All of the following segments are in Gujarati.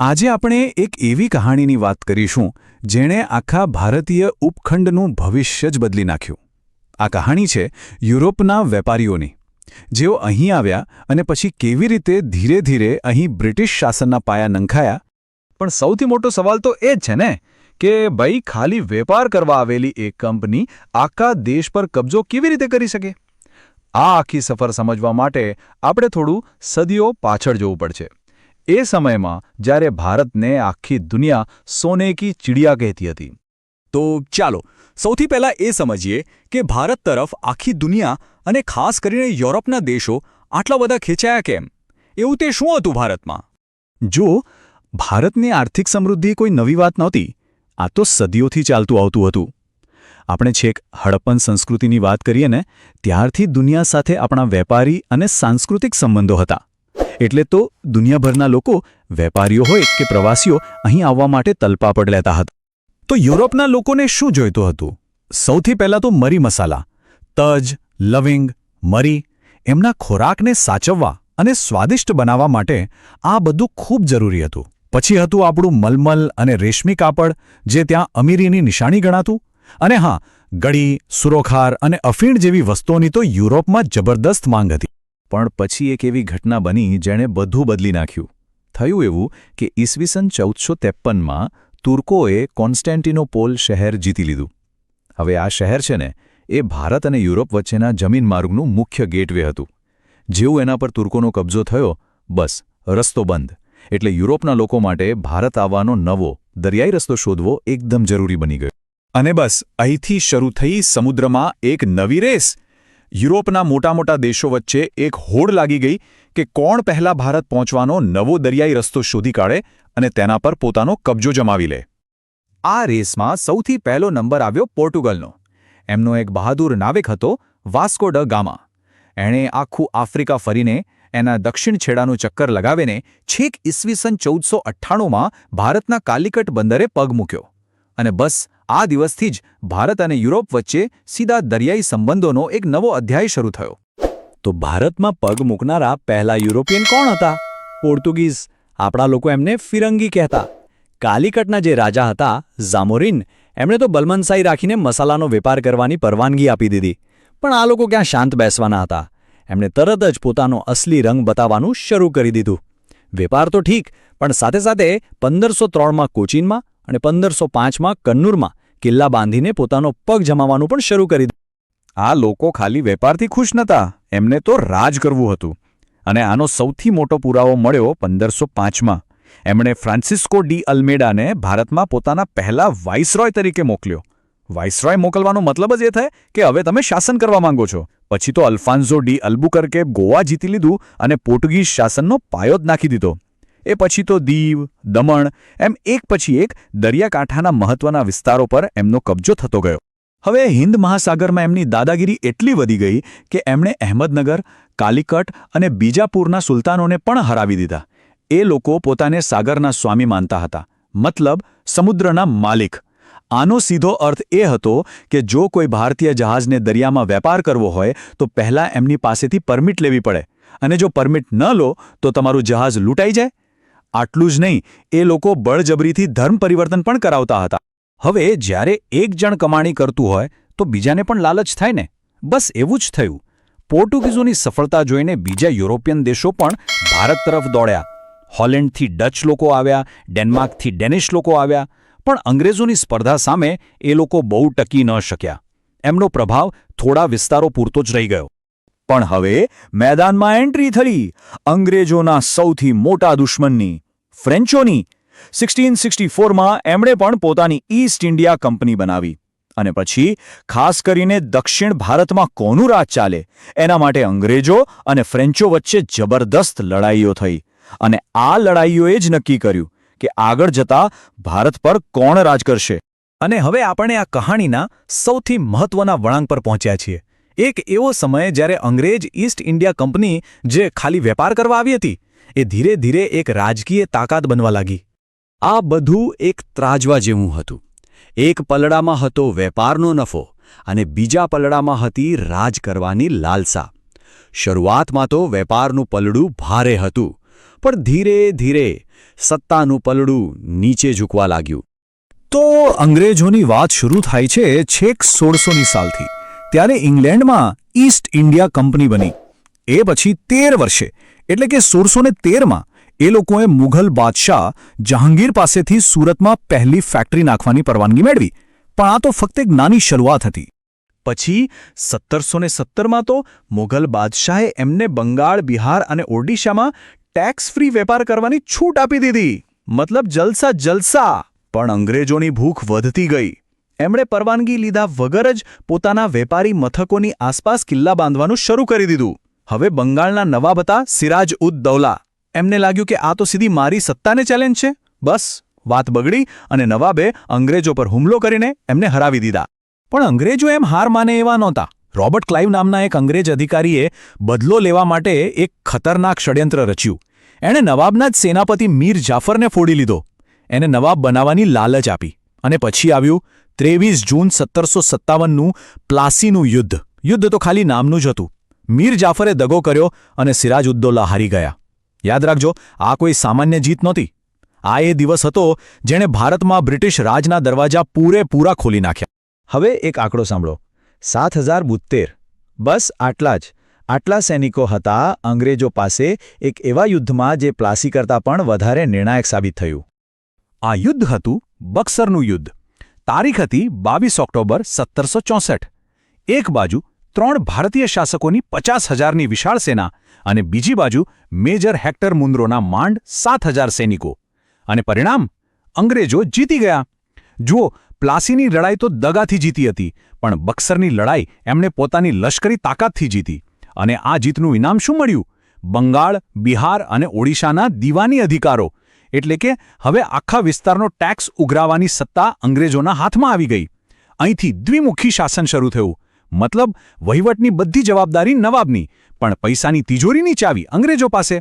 આજે આપણે એક એવી કહાણીની વાત કરીશું, જેણે આખા ભારતીય ઉપખંડનું ભવિષ્ય જ બદલી નાખ્યું. આ કહાણી છે યુરોપના વેપારીઓની. જેઓ અહીં આવ્યા અને પછી કેવી રીતે ધીરે ધીરે અહીં બ્રિટિશ શાસનના પાયા નંખાયા? પણ સૌથી મોટો સવાલ તો એ જ છે ને, કે ભાઈ, ખાલી વેપાર કરવા આવેલી એક કંપની આખા દેશ પર કબજો કેવી રીતે કરી શકે? આ આખી સફર સમજવા માટે આપણે થોડું સદીઓ પાછળ જવું પડશે. એ સમયમાં જ્યારે ભારતને આખી દુનિયા સોને કી ચિડિયા કહેતી હતી. તો ચાલો, સૌથી પહેલાં એ સમજીએ કે ભારત તરફ આખી દુનિયા અને ખાસ કરીને યુરોપના દેશો આટલા બધા ખેંચાયા કેમ? એવું તે શું હતું ભારતમાં? જો, ભારતની આર્થિક સમૃદ્ધિ કોઈ નવી વાત નહોતી, આ તો સદીઓથી ચાલતું આવતું હતું. આપણે છેક હડપ્પન સંસ્કૃતિની વાત કરીએ ને, ત્યારથી દુનિયા સાથે આપણા વેપારી અને સાંસ્કૃતિક સંબંધો હતા. એટલે તો દુનિયાભરના લોકો વેપારીઓ હોય કે પ્રવાસીઓ અહીં આવવા માટે તલપાપડ લેતા હતા. તો યુરોપના લોકોને શું જોઈતું હતું? સૌથી પહેલાં તો મરી મસાલા, તજ, લવિંગ, મરી, એમના ખોરાકને સાચવવા અને સ્વાદિષ્ટ બનાવવા માટે આ બધું ખૂબ જરૂરી હતું. પછી હતું આપણું મલમલ અને રેશમી કાપડ, જે ત્યાં અમીરીની નિશાની ગણાતું. અને હા, ગળી, સુરોખાર અને અફીણ જેવી વસ્તુઓની તો યુરોપમાં જબરદસ્ત માંગ હતી. પણ પછી એક એવી ઘટના બની જેણે બધું બદલી નાખ્યું. થયું એવું કે ઈસવીસન ચૌદસો ત્રેપનમાં તુર્કોએ કોન્સ્ટેન્ટિનોપોલ શહેર જીતી લીધું. હવે આ શહેર છે ને, એ ભારત અને યુરોપ વચ્ચેના જમીન માર્ગનું મુખ્ય ગેટવે હતું. જેવું એના પર તુર્કોનો કબજો થયો, બસ, રસ્તો બંધ. એટલે યુરોપના લોકો માટે ભારત આવવાનો નવો, દરિયાઈ રસ્તો શોધવો એકદમ જરૂરી બની ગયો. અને બસ, અહીંથી શરૂ થઈ સમુદ્રમાં એક નવી રેસ. યુરોપના મોટા મોટા દેશો વચ્ચે એક હોડ લાગી ગઈ કે કોણ પહેલા ભારત પહોંચવાનો નવો દરિયાઈ રસ્તો શોધી કાઢે અને તેના પર પોતાનો કબજો જમાવી લે. આ રેસમાં સૌથી પહેલો નંબર આવ્યો પોર્ટુગલનો. એમનો એક બહાદુર નાવિક હતો, વાસ્કો ડ ગામા. એણે આખું આફ્રિકા ફરીને એના દક્ષિણ છેડાનું ચક્કર લગાવીને છેક ઈસવીસન ચૌદસો અઠ્ઠાણુંમાં ભારતના કાલિકટ બંદરે પગ મૂક્યો. અને બસ, આ દિવસથી જ ભારત અને યુરોપ વચ્ચે સીધા દરિયાઈ સંબંધોનો એક નવો અધ્યાય શરૂ થયો. તો ભારતમાં પગ મૂકનારા પહેલા યુરોપિયન કોણ હતા? પોર્ટુગીઝ આપણા લોકો એમને ફિરંગી કહેતા. કાલિકટના જે રાજા હતા, ઝામોરિન, એમણે તો બલમનસાઈ રાખીને મસાલાનો વેપાર કરવાની પરવાનગી આપી દીધી. પણ આ લોકો ક્યાં શાંત બેસવાના હતા? એમણે તરત જ પોતાનો અસલી રંગ બતાવવાનું શરૂ કરી દીધું. વેપાર તો ઠીક, પણ સાથે સાથે પંદરસો ત્રણમાં કોચીનમાં અને પંદરસો પાંચમાં કન્નૂરમાં કિલ્લા બાંધીને પોતાનો પગ જમાવવાનું પણ શરૂ કરી આ લોકો ખાલી વેપારથી ખુશ નહોતા એમને તો રાજ કરવું હતું. અને આનો સૌથી મોટો પુરાવો મળ્યો પંદરસો પાંચમાં. એમણે ફ્રાન્સિસ્કો ડી અલ્મેડાને ભારતમાં પોતાના પહેલા વાઇસરોય તરીકે મોકલ્યો. વાઇસરોય મોકલવાનો મતલબ જ એ થાય કે હવે તમે શાસન કરવા માંગો છો. પછી તો અલ્ફાન્ઝો ડી અલ્બુકર્કે ગોવા જીતી લીધું અને પોર્ટુગીઝ શાસનનો પાયો જ નાખી દીધો. એ પછી તો દીવ, દમણ, એમ એક પછી એક દરિયાકાંઠાના મહત્વના વિસ્તારો પર એમનો કબજો થતો ગયો. હવે હિન્દ મહાસાગરમાં એમની દાદાગીરી એટલી વધી ગઈ કે એમણે અહેમદનગર, કાલિકટ અને બીજાપુરના સુલતાનોને પણ હરાવી દીધા. એ લોકો પોતાને સાગરના સ્વામી માનતા હતા. મતલબ, સમુદ્રના માલિક. આનો સીધો અર્થ એ હતો કે જો કોઈ ભારતીય જહાજને દરિયામાં વેપાર કરવો હોય, તો પહેલાં એમની પાસેથી પરમિટ લેવી પડે. અને જો પરમિટ ન લો, તો તમારું જહાજ લૂંટાઈ જાય. આટલું જ નહીં, એ લોકો બળજબરીથી ધર્મ પરિવર્તન પણ કરાવતા હતા. હવે જ્યારે એક જણ કમાણી કરતું હોય, તો બીજાને પણ લાલચ થાય ને? બસ એવું જ થયું. પોર્ટુગીઝોની સફળતા જોઈને બીજા યુરોપિયન દેશો પણ ભારત તરફ દોડ્યા. હોલેન્ડથી ડચ લોકો આવ્યા, ડેનમાર્કથી ડેનિશ લોકો આવ્યા, પણ અંગ્રેજોની સ્પર્ધા સામે એ લોકો બહુ ટકી ન શક્યા. એમનો પ્રભાવ થોડા વિસ્તારો પૂરતો જ રહી ગયો. પણ હવે મેદાનમાં એન્ટ્રી થઈ અંગ્રેજોના સૌથી મોટા દુશ્મનની ફ્રેન્ચોની સિક્સટીન સિક્સટી ફોરમાં એમણે પણ પોતાની ઈસ્ટ ઇન્ડિયા કંપની બનાવી. અને પછી, ખાસ કરીને દક્ષિણ ભારતમાં કોનું રાજ ચાલે, એના માટે અંગ્રેજો અને ફ્રેન્ચો વચ્ચે જબરદસ્ત લડાઈઓ થઈ. અને આ લડાઈઓએ જ નક્કી કર્યું કે આગળ જતા ભારત પર કોણ રાજ કરશે. અને હવે આપણે આ કહાણીના સૌથી મહત્વના વળાંક પર પહોંચ્યા છીએ. એક એવો સમય જ્યારે અંગ્રેજ ઈસ્ટ ઇન્ડિયા કંપની જે ખાલી વેપાર કરવા આવી હતી, એ ધીરે ધીરે એક રાજકીય તાકાત બનવા લાગી. આ બધું એક ત્રાજવા જેવું હતું. એક પલડામાં હતો વેપારનો નફો અને બીજા પલડામાં હતી રાજ કરવાની લાલસા. શરૂઆતમાં તો વેપારનું પલડું ભારે હતું, પણ ધીરે ધીરે સત્તાનું પલડું નીચે ઝૂકવા લાગ્યું. તો અંગ્રેજોની વાત શરૂ થાય છે છેક સોળસોની સાલથી. ત્યારે ઇંગ્લેન્ડમાં ઈસ્ટ ઇન્ડિયા કંપની બની. એ પછી તેર વર્ષે, એટલે કે સોળસો ને તેરમાં, એ લોકોએ મુઘલ બાદશાહ જહાંગીર પાસેથી સુરતમાં પહેલી ફેક્ટરી નાખવાની પરવાનગી મેળવી. પણ આ તો ફક્ત એક નાની શરૂઆત હતી. પછી સત્તરસો ને સત્તરમાં તો મુઘલ બાદશાહે એમને બંગાળ, બિહાર અને ઓડિશામાં ટેક્સ ફ્રી વેપાર કરવાની છૂટ આપી દીધી. મતલબ જલસા જલસા. પણ અંગ્રેજોની ભૂખ વધતી ગઈ. એમણે પરવાનગી લીધા વગર જ પોતાના વેપારી મથકોની આસપાસ કિલ્લા બાંધવાનું શરૂ કરી દીધું. હવે બંગાળના નવાબ હતા સિરાજ ઉદ દૌલા. એમને લાગ્યું કે આ તો સીધી મારી સત્તાને ચેલેન્જ છે. બસ, વાત બગડી અને નવાબે અંગ્રેજો પર હુમલો કરીને એમને હરાવી દીધા. પણ અંગ્રેજો એમ હાર માને એવા નહોતા. રોબર્ટ ક્લાઇવ નામના એક અંગ્રેજ અધિકારીએ બદલો લેવા માટે એક ખતરનાક ષડયંત્ર રચ્યું. એણે નવાબના જ સેનાપતિ મીર જાફરને ફોડી લીધો. એને નવાબ બનાવવાની લાલચ આપી અને પછી આવ્યું ત્રેવીસ જૂન સત્તરસો સત્તાવનનું પ્લાસીનું યુદ્ધ. યુદ્ધ તો ખાલી નામનું જ હતું. મીર જાફરે દગો કર્યો અને સિરાજ ઉદ્દોલા હારી ગયા. યાદ રાખજો, આ કોઈ સામાન્ય જીત નહોતી. આ એ દિવસ હતો જેણે ભારતમાં બ્રિટિશ રાજના દરવાજા પૂરેપૂરા ખોલી નાખ્યા. હવે એક આંકડો સાંભળો. સાત હજાર બોત્તેર. બસ આટલા જ. આટલા સૈનિકો હતા અંગ્રેજો પાસે એક એવા યુદ્ધમાં જે પ્લાસી કરતાં પણ વધારે નિર્ણાયક સાબિત થયું. આ યુદ્ધ હતું બક્સરનું યુદ્ધ. તારીખ હતી બાવીસ ઓક્ટોબર સત્તરસો ચોસઠ. એક બાજુ ત્રણ ભારતીય શાસકોની પચાસ હજારની વિશાળ સેના અને બીજી બાજુ મેજર હેક્ટર મુન્દ્રોના માંડ સાત હજાર સૈનિકો. અને પરિણામ? અંગ્રેજો જીતી ગયા. જુઓ, પ્લાસીની લડાઈ તો દગાથી જીતી હતી, પણ બક્સરની લડાઈ એમણે પોતાની લશ્કરી તાકાતથી જીતી. અને આ જીતનું ઇનામ શું મળ્યું? બંગાળ, બિહાર અને ઓડિશાના દીવાની અધિકારો. એટલે કે હવે આખા વિસ્તારનો ટેક્સ ઉઘરાવવાની સત્તા અંગ્રેજોના હાથમાં આવી ગઈ. અહીંથી દ્વિમુખી શાસન શરૂ થયું. મતલબ વહીવટની બધી જવાબદારી નવાબની, પણ પૈસાની તિજોરીની ચાવી અંગ્રેજો પાસે.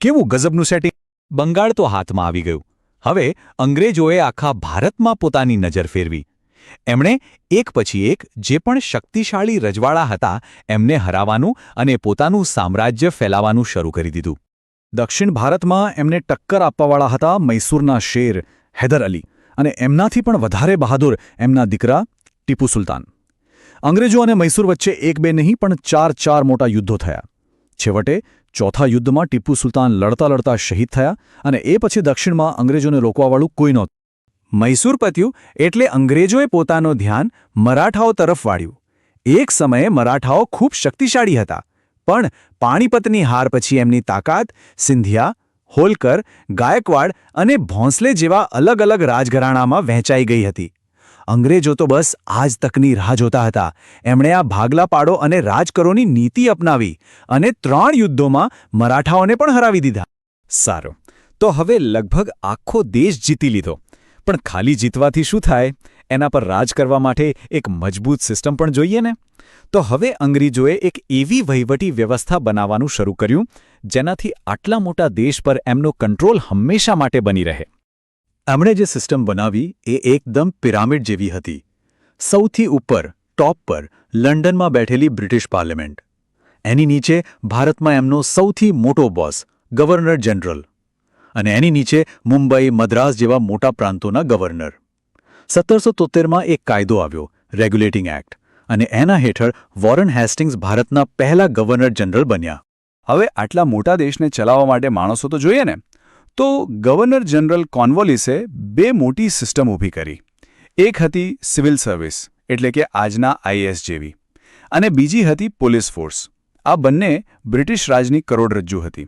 કેવું ગજબનું સેટિંગ બંગાળ તો હાથમાં આવી ગયું. હવે અંગ્રેજોએ આખા ભારતમાં પોતાની નજર ફેરવી. એમણે એક પછી એક જે પણ શક્તિશાળી રજવાડા હતા, એમને હરાવવાનું અને પોતાનું સામ્રાજ્ય ફેલાવવાનું શરૂ કરી દીધું. દક્ષિણ ભારતમાં એમને ટક્કર આપવાવાળા હતા મૈસૂરના શેર હૈદર અલી અને એમનાથી પણ વધારે બહાદુર એમના દીકરા ટીપુ સુલતાન. અંગ્રેજો અને મૈસૂર વચ્ચે એક બે નહીં, પણ ચાર ચાર મોટા યુદ્ધો થયા. છેવટે ચોથા યુદ્ધમાં ટીપુ સુલતાન લડતા લડતા શહીદ થયા અને એ પછી દક્ષિણમાં અંગ્રેજોને રોકવાવાળું કોઈ નહોતું. મૈસૂર પત્યું એટલે અંગ્રેજોએ પોતાનું ધ્યાન મરાઠાઓ તરફ વાળ્યું. એક સમયે મરાઠાઓ ખૂબ શક્તિશાળી હતા. પણ પાણીપતની હાર પછી એમની તાકાત, સિંધિયા, હોલકર, ગાયકવાડ અને ભોંસલે જેવા અલગ અલગ રાજઘરાણામાં વહેંચાઈ ગઈ હતી. અંગ્રેજો તો બસ આજ તકની રાહ જોતા હતા. એમણે આ ભાગલા પાડો અને રાજકરોની નીતિ અપનાવી અને ત્રણ યુદ્ધોમાં મરાઠાઓને પણ હરાવી દીધા. સારું, તો હવે લગભગ આખો દેશ જીતી લીધો. પણ ખાલી જીતવાથી શું થાય? એના પર રાજ કરવા માટે એક મજબૂત સિસ્ટમ પણ જોઈએ ને? તો હવે અંગ્રેજોએ એક એવી વહીવટી વ્યવસ્થા બનાવવાનું શરૂ કર્યું, જેનાથી આટલા મોટા દેશ પર એમનો કંટ્રોલ હંમેશા માટે બની રહે. એમણે જે સિસ્ટમ બનાવી, એ એકદમ પિરામિડ જેવી હતી. સૌથી ઉપર, ટોપ પર, લંડનમાં બેઠેલી બ્રિટિશ પાર્લિમેન્ટ. એની નીચે ભારતમાં એમનો સૌથી મોટો બોસ, ગવર્નર જનરલ. અને એની નીચે મુંબઈ, મદ્રાસ જેવા મોટા પ્રાંતોના ગવર્નર. સત્તરસો તોતેરમાં એક કાયદો આવ્યો રેગ્યુલેટિંગ એક્ટ અને એના હેઠળ વોરન હેસ્ટિંગ્સ ભારતના પહેલા ગવર્નર જનરલ બન્યા. હવે આટલા મોટા દેશને ચલાવવા માટે માણસો તો જોઈએ ને? તો ગવર્નર જનરલ કોન્વોલિસે બે મોટી સિસ્ટમ ઊભી કરી. એક હતી સિવિલ સર્વિસ, એટલે કે આજના આઈએસ જેવી, અને બીજી હતી પોલીસ ફોર્સ. આ બંને બ્રિટિશ રાજની કરોડરજ્જુ હતી.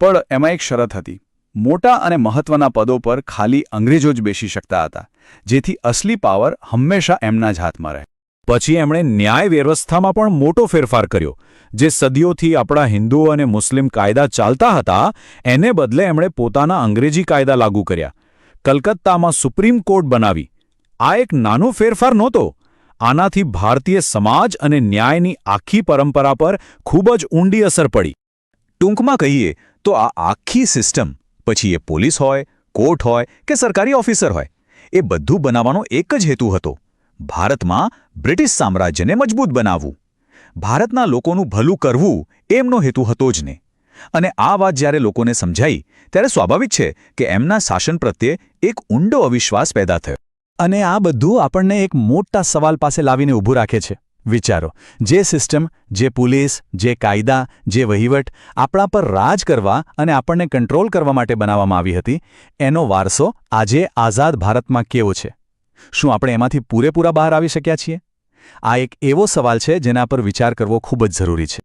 પણ એમાં એક શરત હતી. મોટા અને મહત્વના પદો પર ખાલી અંગ્રેજો જ બેસી શકતા હતા, જેથી અસલી પાવર હંમેશા એમના જ હાથમાં રહે. પછી એમણે ન્યાય વ્યવસ્થામાં પણ મોટો ફેરફાર કર્યો. જે સદીઓથી આપણા હિન્દુ અને મુસ્લિમ કાયદા ચાલતા હતા, એને બદલે એમણે પોતાના અંગ્રેજી કાયદા લાગુ કર્યા. કલકત્તામાં સુપ્રીમ કોર્ટ બનાવી. આ એક નાનો ફેરફાર નહોતો. આનાથી ભારતીય સમાજ અને ન્યાયની આખી પરંપરા પર ખૂબ જ ઊંડી અસર પડી. ટૂંકમાં કહીએ તો આ આખી સિસ્ટમ પછી એ પોલીસ હોય, કોર્ટ હોય કે સરકારી ઓફિસર હોય, એ બધું બનાવવાનો એક જ હેતુ હતો. ભારતમાં બ્રિટિશ સામ્રાજ્યને મજબૂત બનાવવું. ભારતના લોકોનું ભલું કરવું એમનો હેતુ હતો જ ને. અને આ વાત જ્યારે લોકોને સમજાઈ, ત્યારે સ્વાભાવિક છે કે એમના શાસન પ્રત્યે એક ઊંડો અવિશ્વાસ પેદા થયો. અને આ બધું આપણને એક મોટા સવાલ પાસે લાવીને ઊભું રાખે છે. વિચારો. જે સિસ્ટમ, જે પોલીસ, જે કાયદા, જે વહીવટ આપણા પર રાજ કરવા અને આપણને કંટ્રોલ કરવા માટે બનાવવામાં આવી હતી, એનો વારસો આજે આઝાદ ભારતમાં કેવો છે? શું આપણે એમાંથી પૂરેપૂરા બહાર આવી શક્યા છીએ? આ એક એવો સવાલ છે જેના પર વિચાર કરવો ખૂબ જ જરૂરી છે.